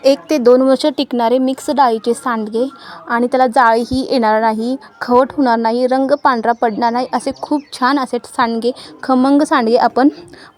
एक ते दोन वर्ष टिकणारे मिक्स डाळीचे सांडगे आणि त्याला जाळीही येणार नाही खवट होणार नाही रंग पांढरा पडणार नाही असे खूप छान असे सांडगे खमंग सांडगे आपण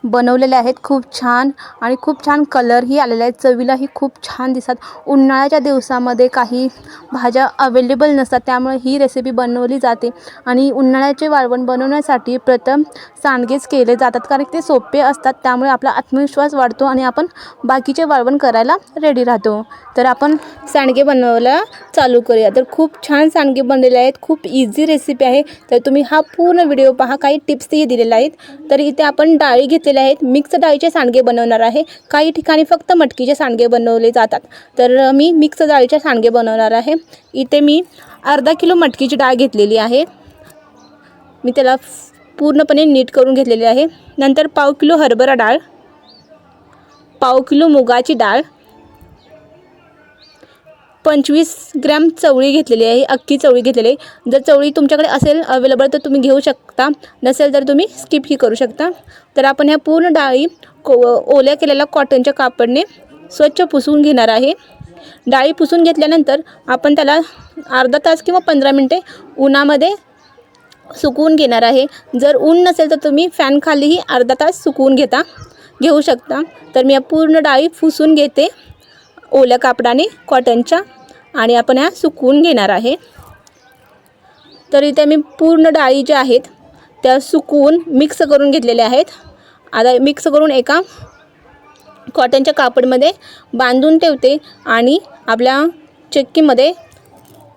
बनवलेले आहेत. खूप छान आणि खूप छान कलरही आलेला आहे. चवीलाही खूप छान दिसतात. उन्हाळ्याच्या दिवसामध्ये काही भाज्या अवेलेबल नसतात त्यामुळे ही रेसिपी बनवली जाते आणि उन्हाळ्याचे वाळवण बनवण्यासाठी प्रथम सांडगेच केले जातात कारण ते सोपे असतात त्यामुळे आपला आत्मविश्वास वाढतो आणि आपण बाकीचे वाळवण करायला रेडी राहतो. तर आपण सांडगे बनवायला चालू करूया. तर खूप छान सांडगे बनलेले आहेत. खूप इझी रेसिपी आहे. तर तुम्ही हा पूर्ण व्हिडिओ पहा. काही टिप्सही दिलेल्या आहेत. तर इथे आपण डाळी घेतलेल्या आहेत. मिक्स डाळीचे सांडगे बनवणार आहे. काही ठिकाणी फक्त मटकीचे सांडगे बनवले जातात. तर मी मिक्स डाळीचे सांडगे बनवणार आहे. इथे मी अर्धा किलो मटकीची डाळ घेतलेली आहे. मी त्याला पूर्णपणे नीट करून घेतलेली आहे. नंतर पाव किलो हरभरा डाळ पाव किलो मुगाची डाळ पंचवीस ग्रॅम चवळी घेतलेली आहे अख्खी चवळी घेतलेली आहे. जर चवळी तुमच्याकडे असेल अवेलेबल तर तुम्ही घेऊ शकता. नसेल तर तुम्ही स्किपही करू शकता. तर आपण ह्या पूर्ण डाळी को ओल्या केलेल्या कॉटनच्या कापडने स्वच्छ पुसून घेणार आहे. डाळी पुसून घेतल्यानंतर आपण त्याला अर्धा तास किंवा पंधरा मिनटे उन्हामध्ये सुकवून घेणार आहे. जर ऊन नसेल तर तुम्ही फॅनखालीही अर्धा तास सुकवून घेता घेऊ शकता. तर मी या पूर्ण डाळी पुसून घेते. ओल्या कापडाने कॉटनच्या आणि आपण ह्या सुकवून घेणार आहे. तर इथे मी पूर्ण डाळी ज्या आहेत त्या सुकवून मिक्स करून घेतलेल्या आहेत. आता मिक्स करून एका कॉटनच्या कापडमध्ये बांधून ठेवते आणि आपल्या चक्कीमध्ये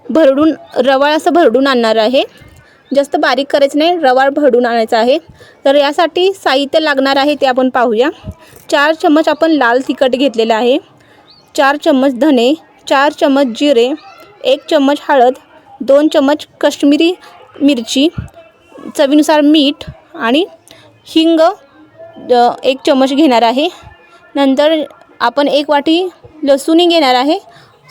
भरडून रवाळ असं भरडून आणणार आहे. जास्त बारीक करायचं नाही रवाळ भरडून आणायचं आहे. तर यासाठी साहित्य लागणार आहे ते आपण पाहूया. चार चम्मच आपण लाल तिखट घेतलेलं आहे. चार चम्मच धने चार चम्मच जिरे एक चम्मच हळद दोन चम्मच कश्मीरी मिरची चवीनुसार मीठ आणि हिंग एक चम्मच घेणार आहे. नंतर आपण एक वाटी लसूणही घेणार आहे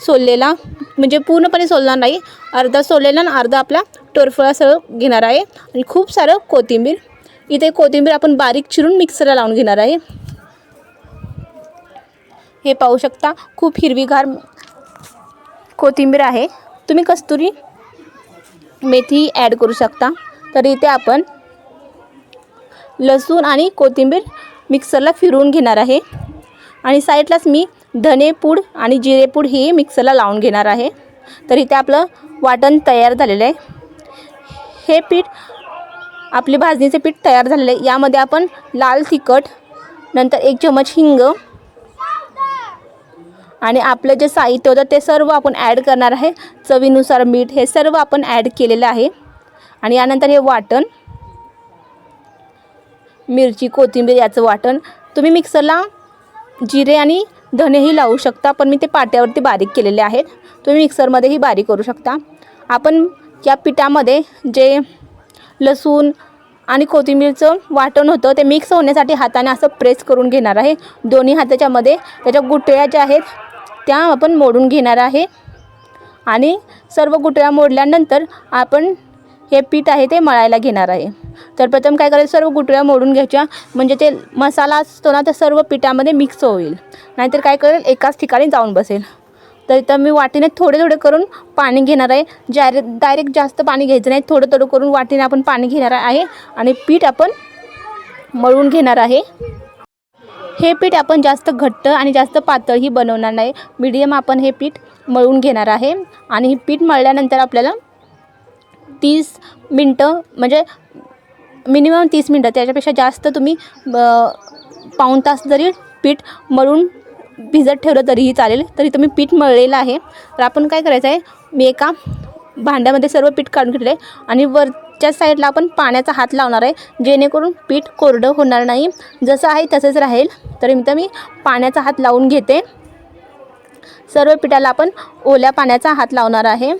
सोललेला. म्हणजे पूर्णपणे सोलणार नाही अर्धा सोललेला आणि अर्धा आपला टोरफळासह घेणार आहे. आणि खूप सारं कोथिंबीर. इथे कोथिंबीर आपण बारीक चिरून मिक्सरला लावून घेणार आहे. हे पाहू शकता. खूप हिरवीगार कोथिंबीर आहे. तुम्ही कस्तुरी मेथी ॲड करू शकता. तर इथे आपण लसूण आणि कोथिंबीर मिक्सरला फिरवून घेणार आहे. आणि साईडलाच मी धनेपूड आणि जिरेपूड हे मिक्सरला लावून घेणार आहे. तर इथे आपलं वाटण तयार झालेलं आहे. हे पीठ आपले भाजणीचे पीठ तयार झालेलं आहे. यामध्ये आपण लाल तिखट नंतर एक चमच हिंग आणि आपलं जे साहित्य होतं ते सर्व आपण ॲड करणार आहे. चवीनुसार मीठ हे सर्व आपण ॲड केलेलं आहे. आणि यानंतर हे वाटण. मिरची कोथिंबीर याचं वाटण. तुम्ही मिक्सरला जिरे आणि धनेही लावू शकता पण मी ते पाट्यावरती बारीक केलेले आहेत. तुम्ही मिक्सरमध्येही बारीक करू शकता. आपण या पिठामध्ये जे लसूण आणि कोथिंबीरचं वाटण होतं ते मिक्स होण्यासाठी हाताने असं प्रेस करून घेणार आहे. दोन्ही हाताच्यामध्ये त्याच्या गुटळ्या ज्या आहेत त्या आपण मोडून घेणार आहे. आणि सर्व गुटळ्या मोडल्यानंतर आपण हे पीठ आहे ते मळायला घेणार आहे. तर प्रथम काय करायचं? सर्व गुटळ्या मोडून घ्यायच्या. म्हणजे ते मसाला असतो ना त्या सर्व पिठामध्ये मिक्स होईल. नाहीतर काय करेल? एकाच ठिकाणी जाऊन बसेल. तर इथं मी वाटीने थोडे थोडे करून पाणी घेणार आहे. ज्यारे डायरेक्ट जास्त पाणी घ्यायचं नाही. थोडं थोडं करून वाटीने आपण पाणी घेणार आहे. आणि पीठ आपण मळून घेणार आहे. हे पीठ आपण जास्त घट्ट आणि जास्त पातळही बनवणार नाही. मीडियम आपण हे पीठ मळून घेणार आहे. आणि हे पीठ मळल्यानंतर आपल्याला तीस मिनटं म्हणजे मिनिमम तीस मिनटं त्याच्यापेक्षा जास्त तुम्ही पाऊण तास जरी पीठ मळून भिजत ठेवलं तरीही चालेल. तरी तुम्ही पीठ मळलेलं आहे. तर आपण काय करायचं आहे मी एका भांड्यामध्ये सर्व पीठ काढून घेतलं आहे आणि वरच्या साईडला आपण पाण्याचा हात लावणार आहे. जेणेकरून पीठ कोरडं होणार नाही. जसं आहे तसंच राहील. तर इथं मी पाण्याचा हात लावून घेते. सर्व पिठाला आपण ओल्या पाण्याचा हात लावणार आहे.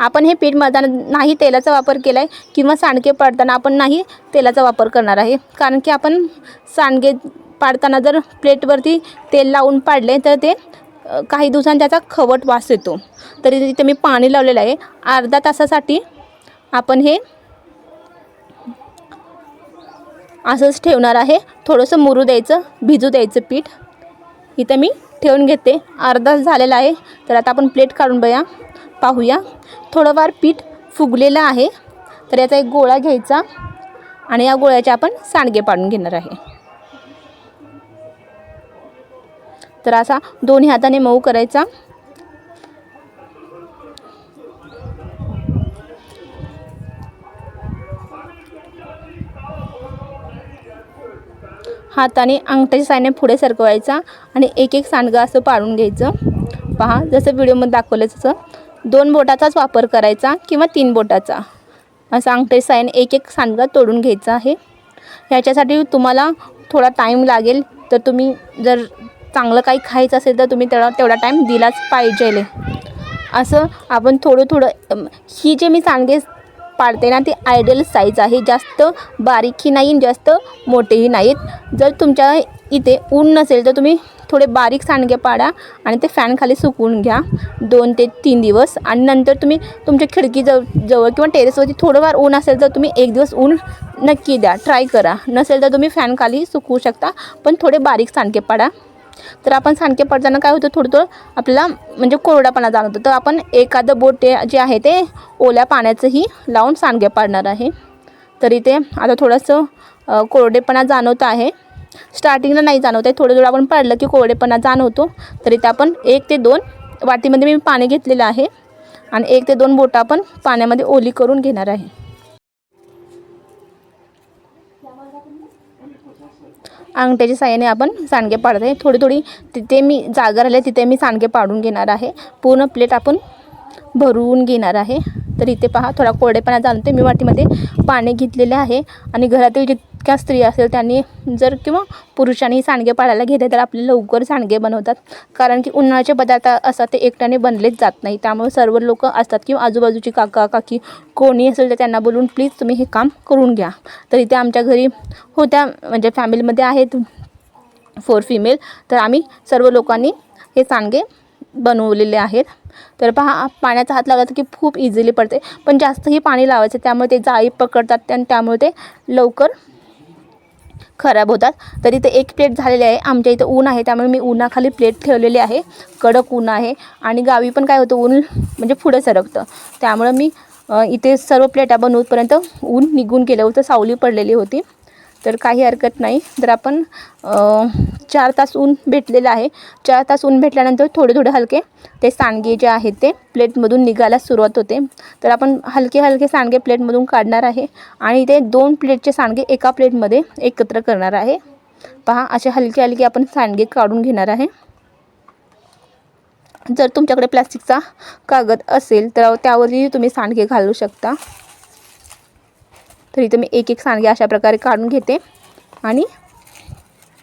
आपण हे पीठ मळताना नाही तेलाचा वापर केला आहे किंवा सांडगे पाडताना आपण नाही तेलाचा वापर करणार आहे. कारण की आपण सांडगे पाडताना जर प्लेटवरती तेल लावून पाडले तर ते काही दिवसांनी त्याचा खवट वास येतो. तरी तिथे मी पाणी लावलेलं आहे. अर्धा तासासाठी आपण हे असंच ठेवणार आहे. थोडंसं मुरू द्यायचं भिजू द्यायचं पीठ. इथं मी ठेवून घेते. अर्धा झालेला आहे. तर आता आपण प्लेट काढून बया पाहूया. थोडंफार पीठ फुगलेलं आहे. तर याचा एक गोळा घ्यायचा आणि या गोळ्याचे आपण सांडगे पाडून घेणार आहे. तर असा दोन्ही हाताने मऊ करायचा. हाताने अंगठ्याच्या साईने पुढे सरकवायचा आणि एक एक सांडगं असं पाडून घ्यायचं. पहा जसं व्हिडिओमध्ये दाखवलं तसं दोन बोटाचाच वापर करायचा किंवा तीन बोटाचा. असं अंगठ्याच्या साईने एक एक सांडगा तोडून घ्यायचा आहे. ह्याच्यासाठी तुम्हाला थोडा टाईम लागेल. तर तुम्ही जर चांगलं काही खायचं असेल तर तुम्ही तेवढा तेवढा टाईम दिलाच पाहिजे. असं आपण थोडं थोडं ही जे मी सांडगे पाडते ना ती आयडियल साईज आहे. जास्त बारीकही नाही आणि जास्त मोठेही नाहीत. जर तुमच्या इथे ऊन नसेल तर तुम्ही थोडे बारीक सांडगे पाडा आणि ते फॅनखाली सुकवून घ्या. दोन ते तीन दिवस. आणि नंतर तुम्ही तुमच्या खिडकी जव जवळ किंवा टेरेसवरती थोडंफार ऊन असेल तर तुम्ही एक दिवस ऊन नक्की द्या. ट्राय करा. नसेल तर तुम्ही फॅनखाली सुकवू शकता. पण थोडे बारीक सांडगे पाडा. तर आपण सांडके पडताना काय होतं थोडं थोडं आपल्याला म्हणजे कोरडापणा जाणवतो. तर आपण एखादं बोट जे आहे ते ओल्या पाण्याचंही लावून सांडगे पाडणार आहे. तर इथे आता थोडंसं कोरडेपणा जाणवत आहे. स्टार्टिंगला नाही जाणवत आहे थोडं थोडं आपण पाडलं की कोरडेपणा जाणवतो. तर इथे आपण एक ते दोन वाटीमध्ये मी पाणी घेतलेलं आहे आणि एक ते दोन बोटं आपण पाण्यामध्ये ओली करून घेणार आहे. अंगठ्याच्या साह्याने आपण सांडगे पाडत आहे. थोडी थोडी तिथे मी जागा राहिले तिथे मी सांडगे पाडून घेणार आहे. पूर्ण प्लेट आपण भरून घेणार आहे. तर इथे पहा थोडा कोरडेपणा जाणते मी वाटीमध्ये पाणी घेतलेले आहे आणि घरातील जे जितक्या स्त्री असेल त्यांनी जर किंवा पुरुषांनी सांडगे पाळायला घेतले तर आपले लवकर सांडगे बनवतात. कारण की उन्हाळ्याचे पदार्थ असतात ते एकट्याने बनलेच जात नाही. त्यामुळे सर्व लोक असतात किंवा आजूबाजूची काका काकी कोणी असेल तर त्यांना बोलून प्लीज तुम्ही हे काम करून घ्या. तर इथे आमच्या घरी होत्या म्हणजे फॅमिलीमध्ये आहेत फोर फिमेल. तर आम्ही सर्व लोकांनी हे सांडगे बनवलेले आहेत. तर पहा पाण्याचा हात लागला की खूप इझिली पडते. पण जास्तही पाणी लावायचं त्यामुळे ते जाळी पकडतात आणि त्यामुळे ते लवकर खराब होतात. तर इथे एक प्लेट झालेली आहे. आमच्या इथं ऊन आहे. त्यामुळे मी उन्हाखाली प्लेट ठेवलेली आहे. कडक ऊन आहे. आणि गावी पण काय होतं ऊन म्हणजे पुढे सरकतं. त्यामुळं मी इथे सर्व प्लेटा बनवूपर्यंत ऊन निघून गेलं होतं सावली पडलेली होती. तर काही हरकत नाही. तर आपण चार तास ऊन भेटलेलं आहे. चार तास ऊन भेटल्यानंतर थोडे थोडे हलके ते सांडगे जे आहेत ते प्लेटमधून निघायला सुरुवात होते. तर आपण हलके हलके सांडगे प्लेटमधून काढणार आहे आणि ते दोन प्लेटचे सांडगे एका प्लेटमध्ये एकत्र करणार आहे. पहा असे हलके हलके आपण सांडगे काढून घेणार आहे. जर तुमच्याकडे प्लॅस्टिकचा कागद असेल तर त्यावरही तुम्ही सांडगे घालू शकता. तर मी एक एक सांडगे अशा प्रकारे काढून घेते आणि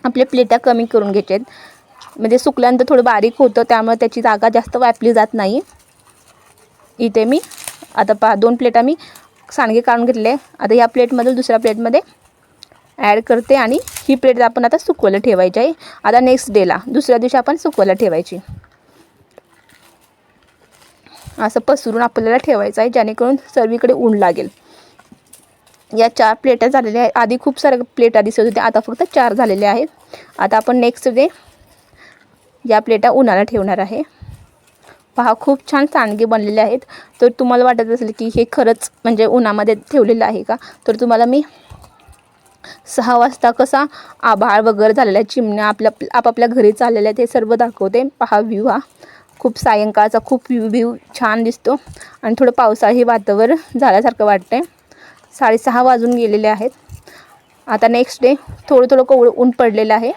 आपल्या प्लेटा कमी करून घ्यायच्या आहेत म्हणजे सुकल्यानंतर थोडं बारीक होतं त्यामुळे त्याची जागा जास्त वापली जात नाही. इथे मी आता पहा दोन प्लेटा मी सांडगे काढून घेतले. आता ह्या प्लेटमधून दुसऱ्या प्लेटमध्ये ॲड करते आणि ही प्लेट आपण आता सुकवायला ठेवायची आहे. आता नेक्स्ट डेला दुसऱ्या दिवशी आपण सुकवायला ठेवायची. असं पसरून आपल्याला ठेवायचं आहे जेणेकरून सर्वीकडे ऊन लागेल. या चार प्लेटा झालेल्या आहेत. आधी खूप साऱ्या प्लेटा दिसत होत्या आता फक्त चार झालेल्या आहेत. आता आपण नेक्स्ट डे या प्लेटा उन्हाला ठेवणार आहे. पहा खूप छान सांडगे बनलेले आहेत. तर तुम्हाला वाटत असेल की हे खरंच म्हणजे उन्हामध्ये ठेवलेलं आहे का? तर तुम्हाला मी सहा वाजता कसा आभाळ वगैरे झालेला आहे चिमण्या आपल्या आपापल्या घरी चाललेल्या आहेत हे सर्व दाखवते. पहा व्ह्यू हा. खूप सायंकाळचा खूप व्ह्यू व्ह्यू छान दिसतो. आणि थोडं पावसाळी वातावरण झाल्यासारखं वाटतं साडेसहा वाजून गेलेले आहेत. आता नेक्स्ट डे थोडं थोडं कोवळं ऊन पडलेलं आहे.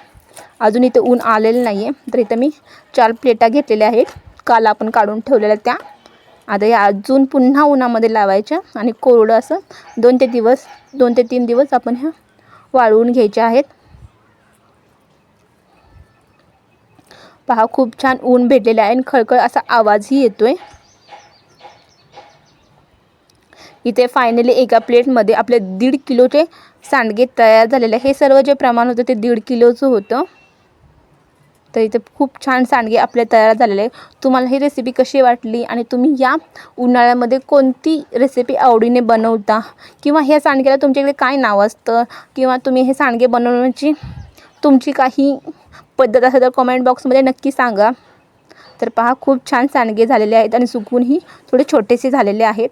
अजून इथे ऊन आलेलं नाही आहे तर इथं मी चार प्लेटा घेतलेल्या आहेत. काल आपण काढून ठेवलेल्या त्या. आता या अजून पुन्हा उन्हामध्ये लावायच्या आणि कोरडं असं दोन ते दिवस दोन ते तीन दिवस आपण ह्या वाळवून घ्यायच्या आहेत. पहा खूप छान ऊन भेटलेलं आहे आणि खळखळ असा आवाजही येतो आहे इथे फायनली एका प्लेटमध्ये आपले दीड किलोचे सांडगे तयार झालेले. आहे. हे सर्व जे प्रमाण होतं ते दीड किलोचं होतं. तर इथे खूप छान सांडगे आपले तयार झालेले. आहे तुम्हाला ही रेसिपी कशी वाटली आणि तुम्ही या उन्हाळ्यामध्ये कोणती रेसिपी आवडीने बनवता? किंवा ह्या सांडग्याला तुमच्याकडे काय नाव असतं? किंवा तुम्ही हे सांडगे बनवण्याची तुमची काही पद्धत असेल तर कमेंट बॉक्समध्ये नक्की सांगा. तर पहा खूप छान सांडगे झालेले आहेत आणि सुकूनही थोडे छोटेसे झालेले आहेत.